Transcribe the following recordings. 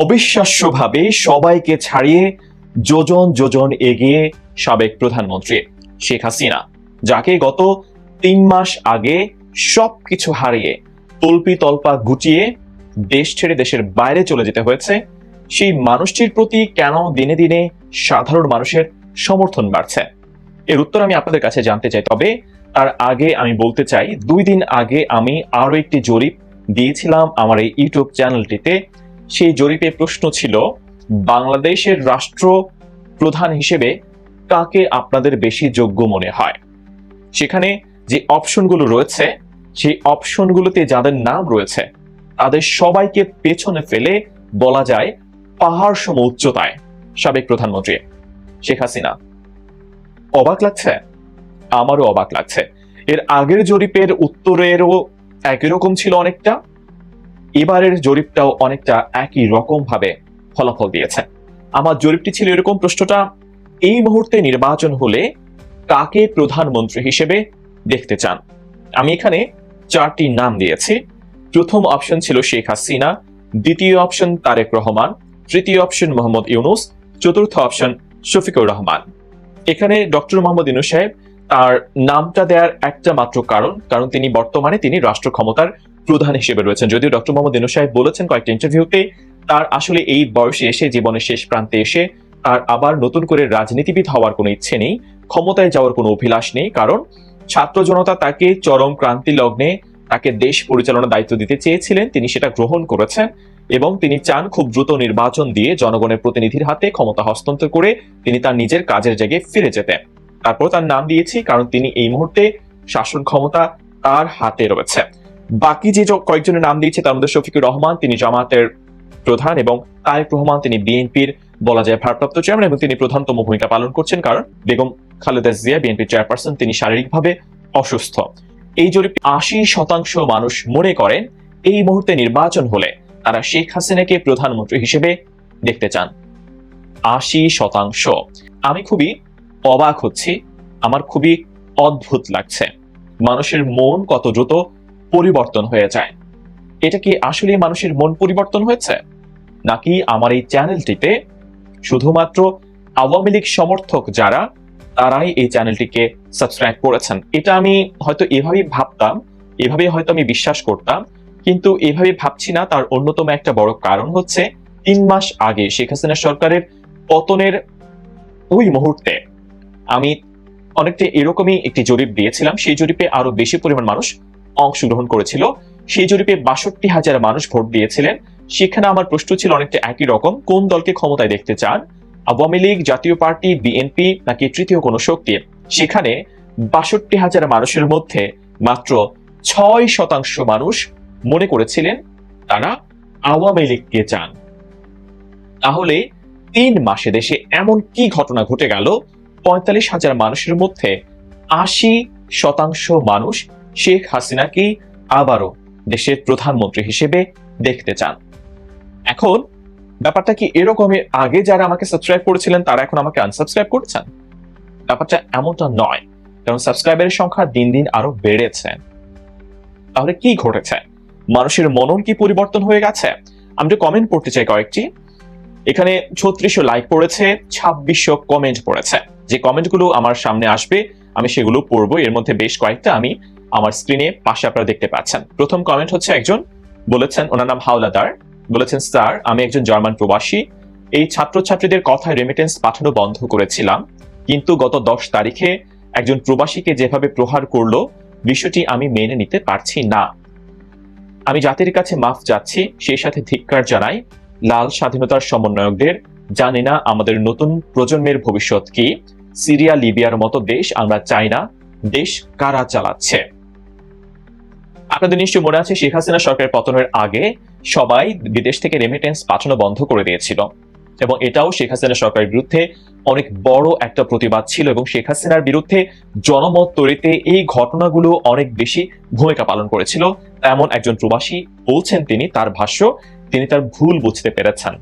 অবিশ্বাস্যভাবে সবাইকে ছাড়িয়ে যোজন যোজন এগিয়ে সাবেক প্রধানমন্ত্রী শেখ হাসিনা, যাকে গত তিন মাস আগে সবকিছু হারিয়ে তল্পি তল্পা গুটিয়ে দেশ ছেড়ে দেশের বাইরে চলে যেতে হয়েছে, সেই মানুষটির প্রতি কেন দিনে দিনে সাধারণ মানুষের সমর্থন বাড়ছে? এর উত্তর আমি আপনাদের কাছে জানতে চাই, তবে তার আগে আমি বলতে চাই, দুই দিন আগে আমি আরও একটি জরিপ দিয়েছিলাম আমার এই ইউটিউব চ্যানেলটিতে। সেই জরিপে প্রশ্ন ছিল, বাংলাদেশের রাষ্ট্র প্রধান হিসেবে কাকে আপনাদের বেশি যোগ্য মনে হয়? সেখানে যে অপশনগুলো রয়েছে, সেই অপশনগুলোতে যাদের নাম রয়েছে, তাদের সবাইকে পেছনে ফেলে বলা যায় পাহাড় সম উচ্চতায়, সাবেক প্রধানমন্ত্রী শেখ হাসিনা। অবাক লাগছে? আমারও অবাক লাগছে। এর আগের জরিপের উত্তরেরও একই রকম ছিল অনেকটা। এবারের জরিপটাও অনেকটা একই রকম ভাবে ফলাফল দিয়েছে। আমার জরিপটি ছিল এরকম প্রশ্নটা, এই মুহূর্তে নির্বাচন হলে কাকে প্রধানমন্ত্রী হিসেবে দেখতে চান? আমি এখানে চারটি নাম দিয়েছি। প্রথম অপশন ছিল শেখ হাসিনা, দ্বিতীয় অপশন তারেক রহমান, তৃতীয় অপশন মোহাম্মদ ইউনুস, চতুর্থ অপশন শফিকুর রহমান। এখানে ডক্টর মোহাম্মদ ইউনুস সাহেব তার নামটা দেওয়ার একটা মাত্র কারণ কারণ তিনি বর্তমানে তিনি রাষ্ট্র ক্ষমতার প্রধান হিসেবে রয়েছেন। যদিও ডক্টর মোহাম্মদ ইউনুস সাহেব বলেছেন কয়েকটা ইন্টারভিউতে তার আসলে এই বয়সে এসে, জীবনের শেষ প্রান্তে এসে, তার আবার নতুন করে রাজনীতিবিদ হওয়ার কোনো ইচ্ছে নেই, ক্ষমতায় যাওয়ার কোনো অভিলাষ নেই, কারণ ছাত্র জনতা তাকে চরম ক্রান্তি লগ্নে তাকে দেশ পরিচালনার দায়িত্ব দিতে চেয়েছিলেন, তিনি সেটা গ্রহণ করেছেন এবং তিনি চান খুব দ্রুত নির্বাচন দিয়ে জনগণের প্রতিনিধির হাতে ক্ষমতা হস্তান্তর করে তিনি তার নিজের কাজের জায়গায় ফিরে যেতেন। তারপর তার নাম দিয়েছি, কারণ তিনি এই মুহূর্তে শাসন ক্ষমতা তার হাতে রয়েছে। বাকি যে কয়েকজনের নাম দিয়েছে, তার মধ্যে শফিকুর রহমান, তিনি জামাতের প্রধান এবং তারেক রহমান, তিনি বিএনপির বলা যায় ভারপ্রাপ্ত চেয়ারম্যান এবং তিনি প্রধানতম ভূমিকা পালন করছেন কারণ বেগম খালেদা জিয়া, বিএনপির চেয়ারপারসন তিনি শারীরিকভাবে অসুস্থ। এই জরিপ আশি শতাংশ মানুষ মনে করেন এই মুহূর্তে নির্বাচন হলে তারা শেখ হাসিনাকে প্রধানমন্ত্রী হিসেবে দেখতে চান। আশি শতাংশ। আমি খুবই অবাক হচ্ছি। আমার খুবই অদ্ভুত লাগছে। মানুষের মন কত দ্রুত পরিবর্তন হয়ে যায়। এটা কি আসলে মানুষের মন পরিবর্তন হয়েছে? নাকি আমার এই চ্যানেলটিতে শুধুমাত্র আওয়ামী লীগ সমর্থক যারা, তারাই এই চ্যানেলটিকে সাবস্ক্রাইব করেছেন? এটা আমি হয়তো এভাবেই ভাবতাম এভাবে হয়তো আমি বিশ্বাস করতাম, কিন্তু এভাবে ভাবছি না। তার অন্যতম একটা বড় কারণ হচ্ছে, তিন মাস আগে শেখ হাসিনা সরকারের পতনের ওই মুহূর্তে আমি অনেকটা এরকমই একটি জরিপ দিয়েছিলাম। সেই জরিপে আরও বেশি পরিমাণ মানুষ অংশগ্রহণ করেছিল। সেই জরিপে বাষট্টি হাজার মানুষ ভোট দিয়েছিলেন। সেখানে আমার প্রশ্ন ছিল অনেকটা একই রকম, কোন দলকে ক্ষমতায় দেখতে চান? আওয়ামী লীগ, জাতীয় পার্টি বিএনপি নাকি তৃতীয় কোনো শক্তি? সেখানে বাষট্টি হাজার মানুষের মধ্যে মাত্র ছয় শতাংশ মানুষ মনে করেছিলেন তারা আওয়ামী লীগকে চান। তাহলে তিন মাসে দেশে এমন কি ঘটনা ঘটে গেল? পঁয়তাল্লিশ হাজার মানুষের মধ্যে আশি শতাংশ মানুষ শেখ হাসিনাকে আবারও দেশের প্রধানমন্ত্রী হিসেবে দেখতে চান? এখন, ব্যাপারটা কি এরকমই আগে যারা আমাকে সাবস্ক্রাইব করেছিলেন, তারা এখন আমাকে আনসাবস্ক্রাইব করছেন? ব্যাপারটা এমনটা নয়, কারণ সাবস্ক্রাইবারের সংখ্যা দিন দিন আরও বেড়েছে। তাহলে কি ঘটেছে? মানুষের মনন কি পরিবর্তন হয়ে গেছে? আমি একটু কমেন্ট পড়তে চাই কয়েকটি। এখানে ছত্রিশশো লাইক পড়েছে ছাব্বিশশো কমেন্ট পড়েছে। যে কমেন্টগুলো আমার সামনে আসবে, আমি সেগুলো পড়ব। এর মধ্যে বেশ কয়েকটা আমি আমার স্ক্রিনে পাশে আপনারা দেখতে পাচ্ছেন। প্রথম কমেন্ট হচ্ছে একজন বলেছেন, ওনার নাম হাওলাদার। বলেছেন, স্যার, আমি একজন জার্মান প্রবাসী। এই ছাত্রছাত্রীদের কথায় রেমিটেন্স পাঠানো বন্ধ করেছিলাম। কিন্তু গত দশ তারিখে একজন প্রবাসীকে যেভাবে প্রহার করল, বিষয়টি আমি মেনে নিতে পারছি না। আমি জাতির কাছে মাফ চাচ্ছি, সেই সাথে ধিক্কার জানাই। লাল স্বাধীনতার সমন্বয়কদের জানি না আমাদের নতুন প্রজন্মের ভবিষ্যৎ কি। সিরিয়া, লিবিয়ার মতো দেশ, আমরা চাই না দেশ কারা চালাচ্ছে। আপনাদের নিশ্চয় মনে আছে, শেখ হাসিনা সরকারের পতনের আগে সবাই বিদেশ থেকে রেমিটেন্স পাঠানো বন্ধ করে দিয়েছিল। এবং এটাও শেখ হাসিনা সরকারের বিরুদ্ধে অনেক বড় একটা প্রতিবাদ ছিল এবং শেখ হাসিনার বিরুদ্ধে জনমত তৈরিতে এই ঘটনাগুলো অনেক বেশি ভূমিকা পালন করেছিল। এমন একজন প্রবাসী বলছেন তিনি, তার ভাষ্য, তিনি তার ভুল বুঝতে পেরেছেন।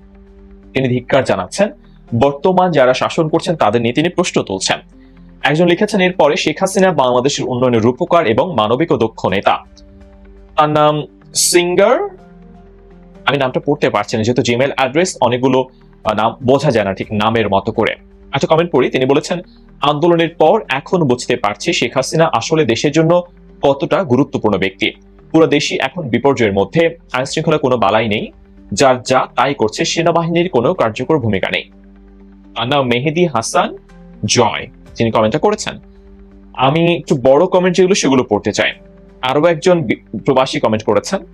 তিনি ধিক্কার জানাচ্ছেন। বর্তমান যারা শাসন করছেন, তাদের নিয়ে তিনি প্রশ্ন তুলছেন। একজন লিখেছেন, এরপরে শেখ হাসিনা বাংলাদেশের উন্নয়নের রূপকার এবং মানবিক ও দক্ষ নেতা। তার নাম সিঙ্গার। আমি নামটা পড়তে পারছি না, যেহেতু জিমেল অ্যাড্রেস, অনেকগুলো নাম বোঝা যায় না ঠিক নামের মতো করে। আচ্ছা কমেন্ট পড়ি। তিনি বলেছেন, আন্দোলনের পর এখন বুঝতে পারছি শেখ হাসিনা আসলে দেশের জন্য কতটা গুরুত্বপূর্ণ ব্যক্তি। পুরো দেশই এখন বিপর্যয়ের মধ্যে আইন শৃঙ্খলা কোনো বালাই নেই। যার যা তাই করছে সেনাবাহিনীর কোনো কার্যকর ভূমিকা নেই। নাম মেহেদি হাসান জয়, যিনি কমেন্টটা করেছেন। আমি একটু বড় কমেন্ট যেগুলো সেগুলো পড়তে চাই। আরও একজন প্রবাসী কমেন্ট করেছেন,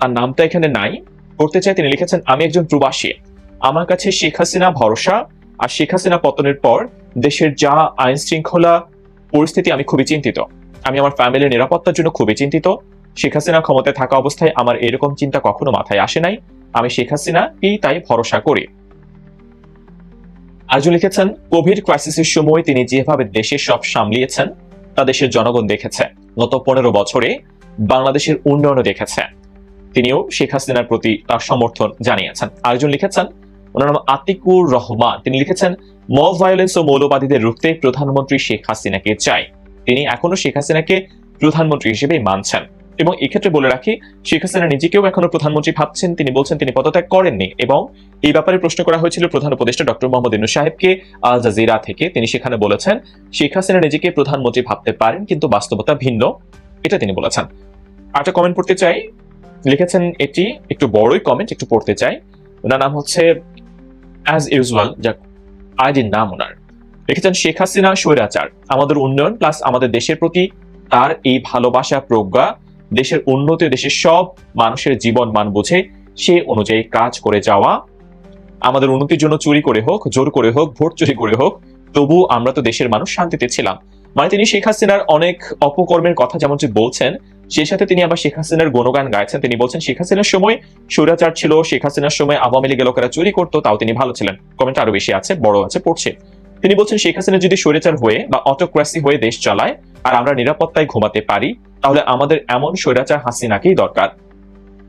তার নামটা এখানে নাই। পড়তে চাই তিনি লিখেছেন, আমি একজন প্রবাসী। আমার কাছে শেখ হাসিনা ভরসা আর শেখ হাসিনা পতনের পর দেশের যা আইন শৃঙ্খলা পরিস্থিতি আমি খুবই চিন্তিত। আমি আমার ফ্যামিলির নিরাপত্তার জন্য খুবই চিন্তিত। শেখ হাসিনা ক্ষমতায় থাকা অবস্থায় আমার এরকম চিন্তা কখনো মাথায় আসে নাই। আমি শেখ হাসিনাকেই তাই ভরসা করি। আরজু লিখেছেন, কোভিড ক্রাইসিসের সময় তিনি যেভাবে দেশের সব সামলিয়েছেন, তা দেশের জনগণ দেখেছে। গত পনেরো বছরে বাংলাদেশের উন্নয়নও দেখেছে। তিনিও শেখ হাসিনার প্রতি তার সমর্থন জানিয়েছেন। আরেকজন লিখেছেন, ওনার নাম আতিকুর রহমান। তিনি লিখেছেন, মব ভায়োলেন্স ও মৌলবাদীদের রুখতে প্রধানমন্ত্রী শেখ হাসিনাকে চাই। তিনি এখনও শেখ হাসিনাকে প্রধানমন্ত্রী হিসেবে মানছেন। এবং এক্ষেত্রে বলে রাখি, শেখ হাসিনা নিজেকেও এখনও প্রধানমন্ত্রী ভাবছেন, তিনি বলছেন তিনি পদত্যাগ করেননি এবং এই ব্যাপারে প্রশ্ন করা হয়েছিল প্রধান উপদেষ্টা ডক্টর মোহাম্মদ ইনু সাহেবকে আল জাজিরা থেকে। তিনি সেখানে বলেছেন, শেখ হাসিনা নিজেকে প্রধানমন্ত্রী ভাবতে পারেন, কিন্তু বাস্তবতা ভিন্ন, এটা তিনি বলেছেন। আরেকটা কমেন্ট পড়তে চাই, লিখেছেন এটি, একটু বড়ই কমেন্ট একটু পড়তে চাই। ওনার নাম হচ্ছে অ্যাজ ইউজুয়াল যাক আইডির নাম ওনার। লিখেছেন, শেখ হাসিনা স্বৈরাচার, আমাদের উন্নয়ন প্লাস আমাদের দেশের প্রতি তার এই ভালোবাসা, প্রজ্ঞা দেশের উন্নতি, দেশের সব মানুষের জীবন মান বুঝে সে অনুযায়ী কাজ করে যাওয়া। আমাদের উন্নতির জন্য চুরি করে হোক, জোর করে হোক, ভোট চুরি করে হোক, তবু আমরা তো দেশের মানুষ, শান্তিতে ছিলাম। মানে তিনি শেখ হাসিনার অনেক অপকর্মের কথা যেমনটি বলছেন সেই সাথে তিনি আবার শেখ হাসিনার গুণগান গাইছেন। তিনি বলছেন, শেখ হাসিনার সময় স্বৈরাচার ছিল, শেখ হাসিনার সময় আওয়ামী লীগের লোকেরা চুরি করতো, তাও তিনি ভালো ছিলেন। কমেন্ট আরও বেশি আছে, বড় আছে, পড়ছে। তিনি বলছেন, শেখ হাসিনা যদি স্বৈরাচার হয়ে বা অটোক্রাসি হয়ে দেশ চালায় আর আমরা নিরাপত্তায় ঘুমাতে পারি, তাহলে আমাদের এমন স্বৈরাচার হাসিনাকেই দরকার।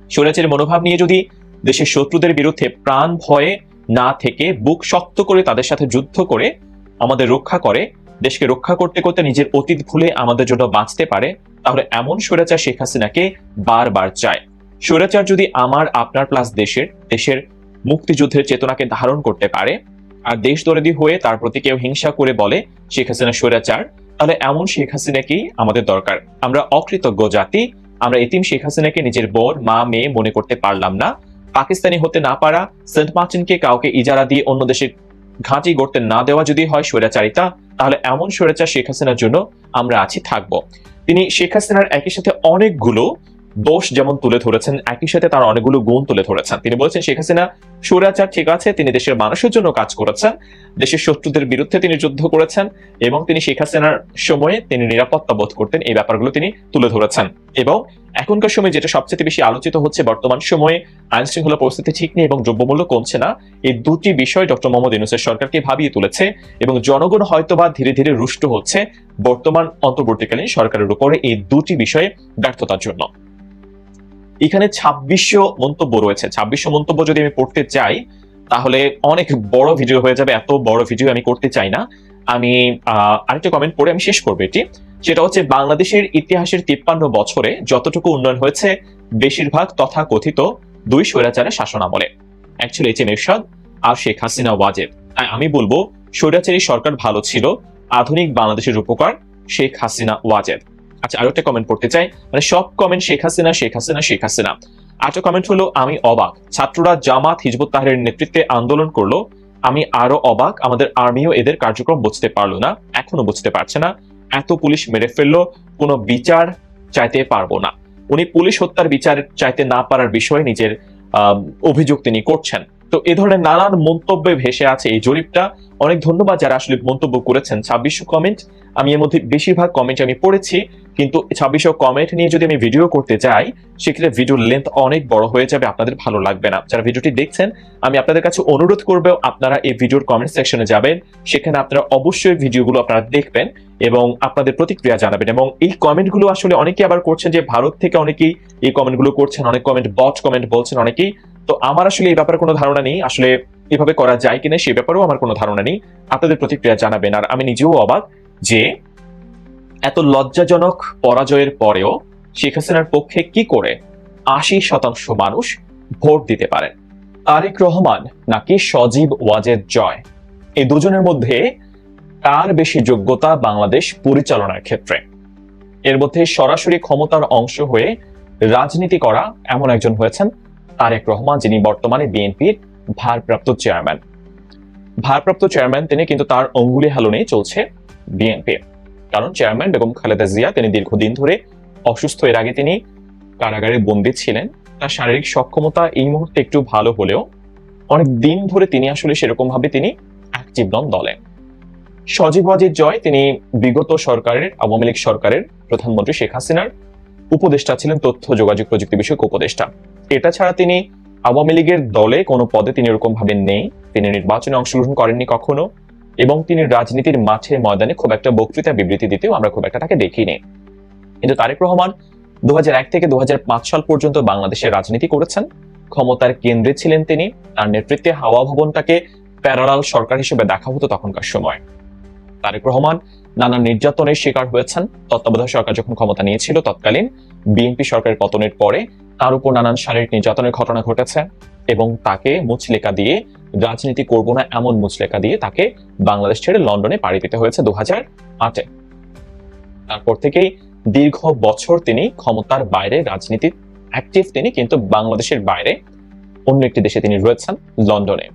স্বৈরাচারের মনোভাব নিয়ে যদি দেশের শত্রুদের বিরুদ্ধে প্রাণ ভয়ে না থেকে বুক শক্ত করে তাদের সাথে যুদ্ধ করে আমাদের রক্ষা করে, দেশকে রক্ষা করতে করতে নিজের অতীত ভুলে আমাদের জন্য বাঁচতে পারে, তাহলে এমন স্বৈরাচার শেখ হাসিনাকে বারবার চায়। স্বৈরাচার যদি আমার, আপনার প্লাস দেশের দেশের মুক্তিযুদ্ধের চেতনাকে ধারণ করতে পারে, আর দেশ দরদি হয়ে তার প্রতি কেউ হিংসা করে বলে শেখ হাসিনা স্বৈরাচার তাহলে এমন শেখ হাসিনাকেই আমাদের দরকার। আমরা অকৃতজ্ঞ জাতি, আমরা এতিম শেখ হাসিনাকে নিজের বোন, মা, মেয়ে মনে করতে পারলাম না। পাকিস্তানি হতে না পারা, সেন্ট মার্টিনকে কাউকে ইজারা দিয়ে অন্য দেশে ঘাঁটি গড়তে না দেওয়া যদি হয় স্বৈরাচারিতা, তাহলে এমন স্বৈরাচার শেখ হাসিনার জন্য আমরা আছি, থাকব। তিনি শেখ হাসিনার একই সাথে অনেকগুলো দোষ যেমন তুলে ধরেছেন, একই সাথে তার অনেকগুলো গুণ তুলে ধরেছেন। তিনি বলেছেন, শেখ হাসিনা স্বৈরাচার ঠিক আছে, তিনি দেশের মানুষের জন্য কাজ করেছেন, দেশের শত্রুদের বিরুদ্ধে তিনি যুদ্ধ করেছেন এবং তিনি শেখ হাসিনার সময়ে তিনি নিরাপত্তা বোধ করতেন, এই ব্যাপারগুলো তিনি তুলে ধরেছেন। এবং এখনকার সময় যেটা সবচেয়ে বেশি আলোচিত হচ্ছে, বর্তমান সময়ে আইন শৃঙ্খলা পরিস্থিতি ঠিক নেই এবং দ্রব্যমূল্য কমছে না, এই দুটি বিষয় ডক্টর মোহাম্মদ ইউনুসের সরকারকে ভাবিয়ে তুলেছে এবং জনগণ হয়তোবা ধীরে ধীরে রুষ্ট হচ্ছে বর্তমান অন্তর্বর্তীকালীন সরকারের উপরে এই দুটি বিষয়ে ব্যর্থতার জন্য। এখানে ছাব্বিশশো মন্তব্য রয়েছে। ছাব্বিশশো মন্তব্য যদি আমি পড়তে চাই, তাহলে অনেক বড় ভিডিও হয়ে যাবে, এত বড় ভিডিও আমি করতে চাই না। আমি আরেকটা কমেন্ট পড়ে আমি শেষ করব এটি। সেটা হচ্ছে বাংলাদেশের ইতিহাসের তিপ্পান্ন বছরে যতটুকু উন্নয়ন হয়েছে, বেশিরভাগ তথা কথিত দুই স্বৈরাচারের শাসন আমলে অ্যাকচুয়ালি এইচ এম এরশাদ আর শেখ হাসিনা ওয়াজেদ। তাই আমি বলব, স্বৈরাচারী সরকার ভালো ছিল, আধুনিক বাংলাদেশের উপকার শেখ হাসিনা ওয়াজেদ। আচ্ছা আরও একটা কমেন্ট পড়তে চাই। মানে সব কমেন্ট শেখ হাসিনা শেখ হাসিনা শেখ হাসিনা। আরেকটা কমেন্ট হলো, আমি অবাক। ছাত্ররা জামাত হিজবুত তাহেরের নেতৃত্বে আন্দোলন করল। আমি আরও অবাক, আমাদের আর্মিও এদের কার্যক্রম বুঝতে পারল না, এখনও বুঝতে পারছে না। এত পুলিশ মেরে ফেলল, কোনো বিচার চাইতে পারব না। উনি পুলিশ হত্যার বিচার চাইতে না পারার বিষয়ে নিজের অভিযোগ তিনি করছেন। তো এ ধরনের নানান মন্তব্যে ভেসে আছে এই জরিপটা। অনেক ধন্যবাদ যারা আসলে মন্তব্য করেছেন। ছাব্বিশশো কমেন্ট আমি এর মধ্যে বেশিরভাগ কমেন্ট আমি পড়েছি, কিন্তু ছাব্বিশশো কমেন্ট নিয়ে যদি আমি ভিডিও করতে যাই, সেক্ষেত্রে ভিডিওর লেন্থ অনেক বড় হয়ে যাবে, আপনাদের ভালো লাগবে না। যারা ভিডিওটি দেখছেন, আমি আপনাদের কাছে অনুরোধ করব, আপনারা এই ভিডিওর কমেন্ট সেকশনে যাবেন। সেখানে আপনারা অবশ্যই ভিডিওগুলো আপনারা দেখবেন এবং আপনাদের প্রতিক্রিয়া জানাবেন। এবং এই কমেন্টগুলো আসলে অনেকে আবার করছেন যে, ভারত থেকে অনেকেই এই কমেন্টগুলো করছেন, অনেক কমেন্ট বট কমেন্ট বলছেন অনেকেই। তো আমার আসলে এই ব্যাপারে কোনো ধারণা নেই। আসলে এভাবে করা যায় কিনা সে ব্যাপারেও আমার কোনো ধারণা নেই। আপনাদের প্রতিক্রিয়া জানাবেন আর আমি নিজেও অবাক যে এত লজ্জাজনক পরাজয়ের পরেও শেখ হাসিনার পক্ষে কি করে আশি শতাংশ মানুষ ভোট দিতে পারেন? তারেক রহমান নাকি সজীব ওয়াজেদ জয়? এই দুজনের মধ্যে কার বেশি যোগ্যতা বাংলাদেশ পরিচালনার ক্ষেত্রে? এর মধ্যে সরাসরি ক্ষমতার অংশ হয়ে রাজনীতি করা এমন একজন হয়েছেন তারেক রহমান, যিনি বর্তমানে বিএনপির ভারপ্রাপ্ত চেয়ারম্যান। ভারপ্রাপ্ত চেয়ারম্যান, তিনি কিন্তু তার অঙ্গুলি হালনেই চলছে বিএনপি। কারণ চেয়ারম্যান বেগম খালেদা জিয়া, তিনি দীর্ঘদিন ধরে অসুস্থ। এর আগে তিনি কারাগারে বন্দী ছিলেন। তার শারীরিক সক্ষমতা এই মুহূর্তে একটু ভালো হলেও অনেক দিন ধরে তিনি আসলে সেরকম ভাবে তিনি অ্যাক্টিভ নন দলে। সজীব ওয়াজিদ জয়, তিনি বিগত সরকারের, আওয়ামী লীগ সরকারের প্রধানমন্ত্রী শেখ হাসিনার উপদেষ্টা ছিলেন তথ্য যোগাযোগ প্রযুক্তি বিষয়ক উপদেষ্টা। এটা ছাড়া তিনি আওয়ামী লীগের দলে কোনো পদে তিনি এরকম ভাবে নেই। তিনি নির্বাচনে অংশগ্রহণ করেননি কখনো এবং তিনি রাজনীতির মাঠে ময়দানে খুব একটা বক্তৃতা বিবৃতি দিতেও আমরা খুব একটা তাকে দেখিনি। কিন্তু তারেক রহমান দু থেকে দু সাল পর্যন্ত বাংলাদেশের রাজনীতি করেছেন। ক্ষমতার কেন্দ্রে ছিলেন তিনি। তার নেতৃত্বে হাওয়া ভবনটাকে প্যারালাল সরকার হিসেবে দেখা হতো তখনকার সময়। তারেক রহমান নানা নির্যাতনের শিকার হয়েছেন। তত্ত্বাবধায়ক সরকার যখন ক্ষমতা নিয়েছিল তৎকালীন বিএনপি সরকারের পতনের পরে তার উপর নানান শারীরিক নির্যাতনের ঘটনা ঘটেছে এবং তাকে মুচলেকা দিয়ে, রাজনীতি করব না এমন মুচলেকা দিয়ে তাকে বাংলাদেশ ছেড়ে লন্ডনে পাড়ি দিতে হয়েছে দু হাজার আটে। তারপর থেকেই দীর্ঘ বছর তিনি ক্ষমতার বাইরে রাজনীতি অ্যাক্টিভ তিনি কিন্তু বাংলাদেশের বাইরে। অন্য একটি দেশে তিনি রয়েছেন, লন্ডনে।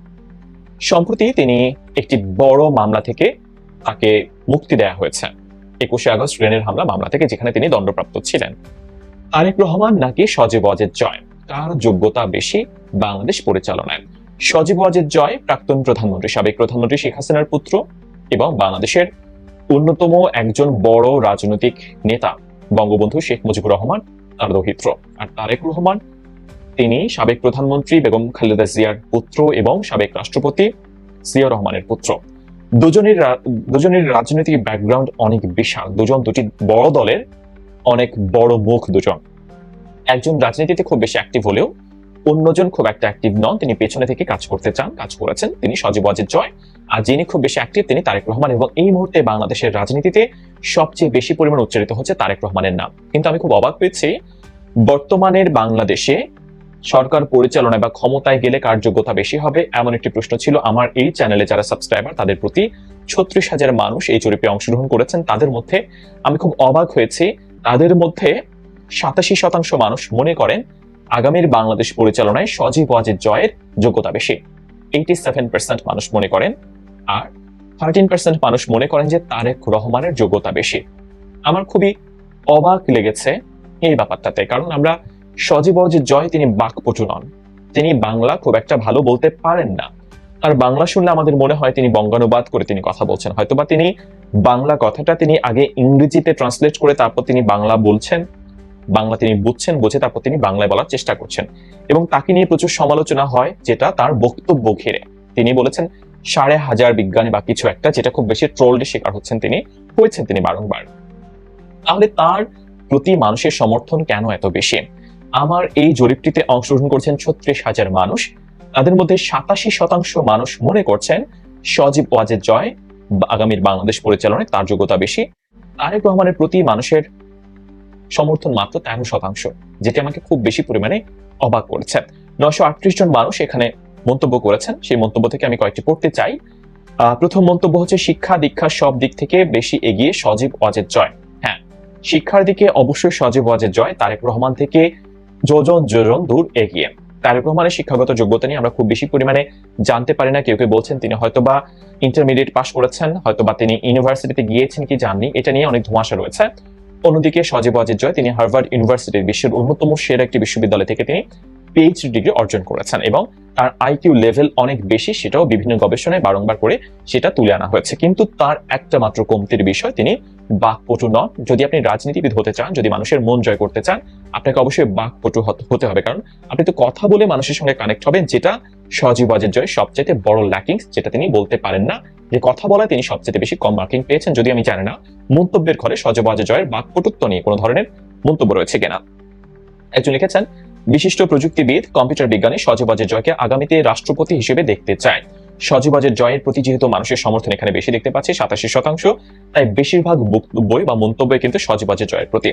সম্প্রতি তিনি একটি বড় মামলা থেকে তাকে মুক্তি দেয়া হয়েছে। একুশে আগস্ট ট্রেনের হামলা মামলা থেকে যেখানে তিনি দণ্ডপ্রাপ্ত ছিলেন। তারেক রহমান নাকি সজীব অজেদ জয়? কার যোগ্যতা বেশি বাংলাদেশ পরিচালনায়? সজীব অজেদ জয় প্রাক্তন প্রধানমন্ত্রী, সাবেক প্রধানমন্ত্রী শেখ হাসিনার পুত্র এবং বাংলাদেশের অন্যতম একজন বড় রাজনৈতিক নেতা বঙ্গবন্ধু শেখ মুজিবুর রহমান তার দৌহিত্র। আর তারেক রহমান, তিনি সাবেক প্রধানমন্ত্রী বেগম খালেদা জিয়ার পুত্র এবং সাবেক রাষ্ট্রপতি জিয়া রহমানের পুত্র। দুজনের দুজনের রাজনৈতিক ব্যাকগ্রাউন্ড অনেক বিশাল। দুজন দুটি বড় দলের অনেক বড় মুখ দুজন। একজন রাজনীতিতে খুব বেশি অ্যাক্টিভ হলেও অন্যজন খুব একটা অ্যাক্টিভ নন। তিনি পেছনে থেকে কাজ করতে চান, কাজ করেছেন। তিনি সজীব অজিত জয়। আর যিনি খুব বেশি অ্যাক্টিভ তিনি তারেক রহমান। এবং এই মুহূর্তে বাংলাদেশের রাজনীতিতে সবচেয়ে বেশি পরিমাণ উচ্চারিত হচ্ছে তারেক রহমানের নাম। কিন্তু আমি খুব অবাক হয়েছি, বর্তমানের বাংলাদেশে সরকার পরিচালনায় বা ক্ষমতায় গেলে কার যোগ্যতা বেশি হবে, এমন একটি প্রশ্ন ছিল আমার এই চ্যানেলে যারা সাবস্ক্রাইবার তাদের প্রতি ছত্রিশ হাজার মানুষ এই জরিপে অংশগ্রহণ করেছেন। তাদের মধ্যে আমি খুব অবাক হয়েছি তাদের মধ্যে সাতাশি শতাংশ মানুষ মনে করেন আগামীর বাংলাদেশ পরিচালনায় সজীব ওয়াজিদ জয়ের যোগ্যতা বেশি। এইটি সেভেন পার্সেন্ট মানুষ মনে করেন আর থার্টিন পার্সেন্ট মানুষ মনে করেন যে তারেক রহমানের যোগ্যতা বেশি। আমার খুবই অবাক লেগেছে এই ব্যাপারটাতে, কারণ আমরা সজীব অজিত জয় তিনি বাকপটু নন। তিনি বাংলা খুব একটা ভালো বলতে পারেন না। আর বাংলা শুনলে আমাদের মনে হয় তিনি বঙ্গানুবাদ করে তিনি কথা বলছেন। হয়তোবা তিনি বাংলা কথাটা তিনি আগে ইংরেজিতে ট্রান্সলেট করে তারপর তিনি বাংলা বলছেন, বাংলা তিনি বুঝছেন, বুঝে তারপর তিনি বাংলায় বলার চেষ্টা করছেন। এবং তাকে নিয়ে প্রচুর সমালোচনা হয়, যেটা তার বক্তব্য ঘিরে। তিনি বলেছেন, সাড়ে হাজার বিজ্ঞানী বা কিছু একটা যেটা খুব বেশি ট্রোলডের শিকার হচ্ছেন তিনি হয়েছেন তিনি বারংবার। তাহলে তার প্রতি মানুষের সমর্থন কেন এত বেশি? আমার এই জরিপটিতে অংশগ্রহণ করছেন ছত্রিশ হাজার মানুষ তাদের মধ্যে সাতাশি শতাংশ মানুষ মনে করছেন সজীব ওয়াজেদ জয় আগামীর বাংলাদেশ পরিচালনায় তার যোগ্যতা বেশি। তারেক রহমানের প্রতি মানুষের সমর্থন মাত্র তেরো শতাংশ, যেটি আমাকে খুব বেশি পরিমাণে অবাক করেছে। নয়শো আটত্রিশ জন মানুষ এখানে মন্তব্য করেছেন। সেই মন্তব্য থেকে আমি কয়েকটি পড়তে চাই। প্রথম মন্তব্য হচ্ছে, শিক্ষা দীক্ষা সব দিক থেকে বেশি এগিয়ে সজীব অজেদ জয়। হ্যাঁ শিক্ষার দিকে অবশ্যই সজীব অজেদ জয়, তারেক রহমান থেকে যোজন যোজন দূর এগিয়ে। তারেক রহমানের শিক্ষাগত যোগ্যতা নিয়ে আমরা খুব বেশি পরিমাণে জানতে পারি না। কেউ কেউ বলছেন তিনি হয়তোবা ইন্টারমিডিয়েট পাশ করেছেন হয়তো বা তিনি ইউনিভার্সিটিতে গিয়েছেন কি জাননি, এটা নিয়ে অনেক ধোঁয়াশা রয়েছে। অন্যদিকে সজীব অজিত জয়, তিনি হার্ভার্ড ইউনিভার্সিটির বিশ্বের অন্যতম সেরা একটি বিশ্ববিদ্যালয় থেকে তিনি পিএইচডি ডিগ্রি অর্জন করেছেন এবং তার আইকিউ লেভেল অনেক বেশি, সেটাও বিভিন্ন গবেষণায় বারংবার করে সেটা তুলে আনা হয়েছে। কিন্তু তার একটা মাত্র কমতির বিষয়, তিনি বাকপটু নন। যদি আপনি রাজনীতিবিদ হতে চান, যদি মানুষের মন জয় করতে চান, আপনাকে অবশ্যই বাকপটু হতে- হবে। কারণ আপনি তো কথা বলে মানুষের সঙ্গে কানেক্ট হবেন, যেটা সজীব জয় সবচেয়ে বড় ল্যাকিংস যেটা তিনি বলতে পারেন না। যে কথা বলায় তিনি সবচেয়ে বেশি কম মার্কিং পেয়েছেন, যদি আমি জানি না, মন্তব্যের ঘরে সজীব জয়ের বাকপটুত্ব নিয়ে কোনো ধরনের মন্তব্য রয়েছে কিনা। একজন লিখেছেন বিশিষ্ট প্রযুক্তিবিদ, কম্পিউটার বিজ্ঞানী সজীব অজয় জয়কে আগামীতে রাষ্ট্রপতি হিসেবে দেখতে চায়। সজীব অজয় জয়ের প্রতি যেহেতু মানুষের সমর্থন এখানে বেশি দেখতে পাচ্ছি, সাতাশি শতাংশ, তাই বেশিরভাগ বক্তব্যই বা মন্তব্য কিন্তু সজীব অজয় জয়ের প্রতি।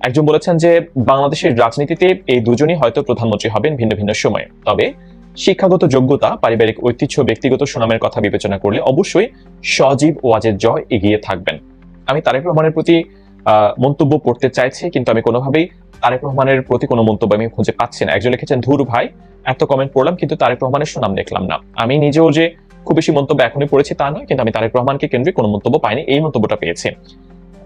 একজন বলেছেন যে, বাংলাদেশের রাজনীতিতে এই দুজনই হয়তো প্রধানমন্ত্রী হবেন ভিন্ন ভিন্ন সময়ে। তবে শিক্ষাগত যোগ্যতা, পারিবারিক ঐতিহ্য, ব্যক্তিগত সুনামের কথা বিবেচনা করলে অবশ্যই সজীব ওয়াজের জয় এগিয়ে থাকবেন। আমি তারেক রহমানের প্রতি মন্তব্য করতে চাইছি, কিন্তু আমি কোনোভাবেই তারেক রহমানের প্রতি কোনো মন্তব্য আমি খুঁজে পাচ্ছি না। একজন লিখেছেন, ধুর ভাই, এত কমেন্ট পড়লাম, কিন্তু তারেক রহমানের সুনাম দেখলাম না। আমি নিজেও যে খুব বেশি মন্তব্য এখনই পড়েছি তা নয়, কিন্তু আমি তারেক রহমানকে কেন্দ্রে কোনো মন্তব্য পাইনি, এই মন্তব্যটা পেয়েছি।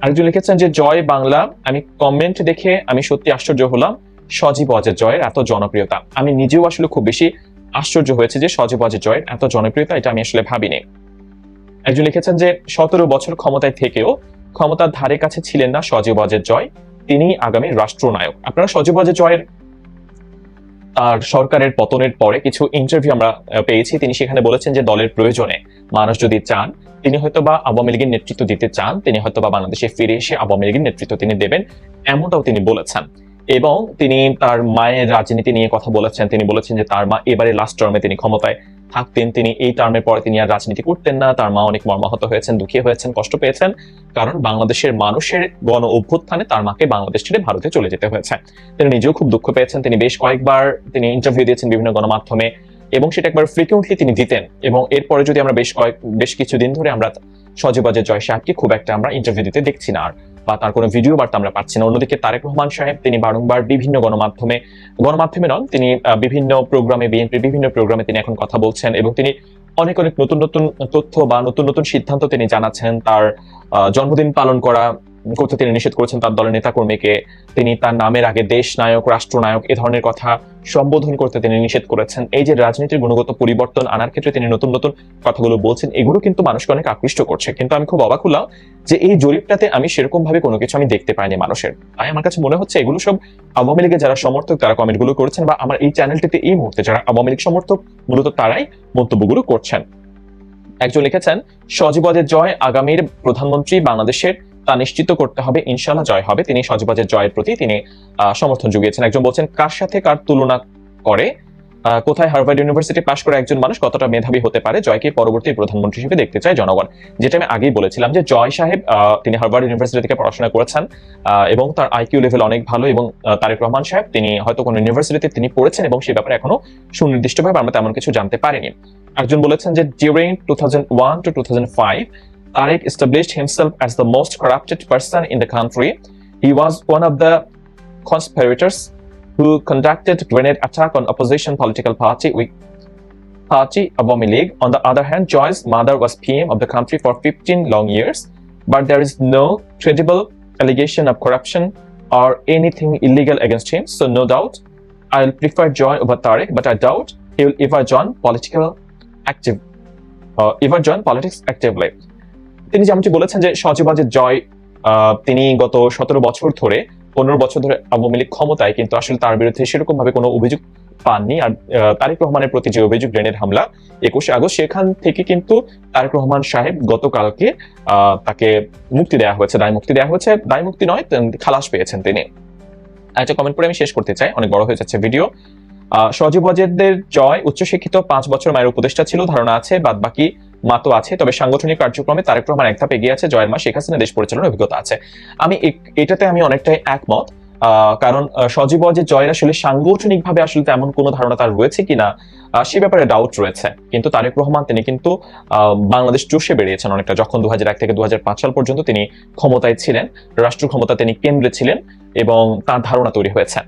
আরেকজন লিখেছেন যে, জয় বাংলা, আমি কমেন্ট দেখে আমি সত্যি আশ্চর্য হলাম, সজীব অজের জয়ের এত জনপ্রিয়তা। আমি নিজেও আসলে খুব বেশি আশ্চর্য হয়েছে যে, সজীব অজের জয়ের এত জনপ্রিয়তা, এটা আমি আসলে ভাবিনি। একজন লিখেছেন যে, সতেরো বছর ক্ষমতায় থেকেও ক্ষমতার ধারে কাছে ছিলেন না সজীব অজের জয় তিনি আগামী রাষ্ট্রনায়ক। আপনারা সজীব অজের জয়ের তার সরকারের পতনের পরে কিছু ইন্টারভিউ আমরা পেয়েছি। তিনি সেখানে বলেছেন যে দলের প্রয়োজনে মানুষ যদি চান, তিনি হয়তো বা আওয়ামী লীগের নেতৃত্ব দিতে চান, তিনি হয়তো বা বাংলাদেশে ফিরে এসে আওয়ামী লীগের নেতৃত্ব তিনি দেবেন, এমনটাও তিনি বলেছেন। এবং তিনি তার মায়ের রাজনীতি নিয়ে কথা বলেছেন। তিনি বলেছেন যে তার মা এবারে লাস্ট টার্মে তিনি ক্ষমতায় থাকতেন তিনি। এই টার্মের পরে তিনি আর রাজনীতি করতেন না। তার মা অনেক মর্মাহত হয়েছেন, দুঃখী হয়েছেন, কষ্ট পেয়েছেন। কারণ বাংলাদেশের মানুষের গণ অভ্যুত্থানে তার মাকে বাংলাদেশ ছেড়ে ভারতে চলে যেতে হয়েছে। তিনি নিজেও খুব দুঃখ পেয়েছেন। তিনি বেশ কয়েকবার তিনি ইন্টারভিউ দিয়েছেন বিভিন্ন গণমাধ্যমে এবং সেটা একবার ফ্রিকুয়েন্টলি তিনি দিতেন। এবং এরপরে যদি আমরা বেশ কয়েক, বেশ কিছুদিন ধরে আমরা সজীবাজের জয় সাহেবকে খুব একটা আমরা ইন্টারভিউ দিতে দেখছি না আর। বা তার কোনো ভিডিও বার্তা আমরা পাচ্ছি না। অন্যদিকে তারেক রহমান সাহেব, তিনি বারংবার বিভিন্ন গণমাধ্যমে গণমাধ্যমে নন, তিনি বিভিন্ন প্রোগ্রামে বিএনপির বিভিন্ন প্রোগ্রামে তিনি এখন কথা বলছেন এবং তিনি অনেক অনেক নতুন নতুন তথ্য বা নতুন নতুন সিদ্ধান্ত তিনি জানাচ্ছেন তার জন্মদিন পালন করা করতে তিনি নিষেধ করেছেন তার দলের নেতাকর্মীকে। তিনি তার নামের আগে দেশ নায়ক রাষ্ট্রনায়ক এ ধরনের কথা সম্বোধন করতে তিনি নিষেধ করেছেন। এই যে রাজনীতির গুণগত পরিবর্তন আনার ক্ষেত্রে তিনি নতুন নতুন কথাগুলো বলছেন, এগুলো কিন্তু মানুষকে অনেক আকৃষ্ট করছে। কিন্তু আমি খুব অবাক হলাম যে এই জরিপটাতে আমি সেরকম ভাবে কোনো কিছু আমি দেখতে পাইনি মানুষের। তাই আমার কাছে মনে হচ্ছে এগুলো সব আওয়ামী লীগের যারা সমর্থক, তারা কমেন্টগুলো করেছেন বা আমার এই চ্যানেলটিতে এই মুহূর্তে যারা আওয়ামী লীগ সমর্থক, মূলত তারাই মন্তব্যগুলো করছেন। একজন লিখেছেন সজীবদের জয় আগামীর প্রধানমন্ত্রী বাংলাদেশের তা নিশ্চিত করতে হবে ইনশাল্লাহ জয় হবে। তিনি সজীবদের জয়ের প্রতি তিনি সমর্থন জুগিয়েছেন একজন বলছেন, কার সাথে কার তুলনা করে? কোথায় হার্ভার্ড ইউনিভার্সিটি পাশ করে একজন মানুষ কতটা মেধাবী হতে পারে? জয়কে পরবর্তী প্রধানমন্ত্রী হিসেবে দেখতে চায় জনগণ। যেটা আমি আগেই বলেছিলাম যে, জয় সাহেব তিনি হার্ভার্ড ইউনিভার্সিটি থেকে পড়াশোনা করেছেন এবং তার আইকিউ লেভেল অনেক ভালো এবং তারেক রহমান সাহেব, তিনি হয়তো কোনো ইউনিভার্সিটিতে তিনি পড়েছেন এবং সে ব্যাপারে এখনও সুনির্দিষ্টভাবে আমরা তেমন কিছু জানতে পারিনি। একজন বলেছেন যে during two thousand one two two thousand five Tariq established himself as the most corrupted person in the country. He was one of the conspirators who conducted grenade attack on opposition political party party Awami League. On the other hand, Joy's mother was PM of the country for 15 long years, but there is no credible allegation of corruption or anything illegal against him. So no doubt, I'll prefer Joy over Tariq, but I doubt he will ever join political active, uh, ever join politics actively. তিনি যেমনটি বলেছেন যে সজীবাজের জয় তিনি গত সতেরো বছর ধরে পনেরো বছর ধরে আওয়ামী লীগ ক্ষমতায় কিন্তু আসলে তার বিরুদ্ধে সেরকম ভাবে কোনো অভিযোগ পাননি। আর তারেক রহমানের প্রতি যে অভিযোগ গ্রেনেড হামলা একুশে আগস্ট সেখান থেকে কিন্তু তারেক রহমান সাহেব গতকালকে তাকে মুক্তি দেওয়া হয়েছে দায় মুক্তি দেওয়া হয়েছে। দায় মুক্তি নয় খালাস পেয়েছেন তিনি। একটা কমেন্ট করে আমি শেষ করতে চাই অনেক বড় হয়ে যাচ্ছে ভিডিও। আহ, সজীব ওয়াজেদের জয় উচ্চশিক্ষিত পাঁচ বছর মায়ের উপদেষ্টা ছিল ধারণা আছে বাদ বাকি মা তো আছে, তবে সাংগঠনিক কার্যক্রমে তারেক রহমান এক ধাপ এগিয়ে আছে। জয়ের মা শেখ হাসিনা দেশ পরিচালনার অভিজ্ঞতা আছে। আমি এটাতে আমি অনেকটাই একমত কারণ সজীব ওয়াজের জয়ের আসলে সাংগঠনিক ভাবে আসলে তেমন কোনো ধারণা তার রয়েছে কিনা সে ব্যাপারে ডাউট রয়েছে। কিন্তু তারেক রহমান, তিনি কিন্তু বাংলাদেশ চষে বেরিয়েছেন অনেকটা, যখন দু থেকে দু হাজার পাঁচ সাল পর্যন্ত তিনি ক্ষমতায় ছিলেন রাষ্ট্র ক্ষমতা তিনি কেন্দ্রে ছিলেন এবং তার ধারণা তৈরি হয়েছে।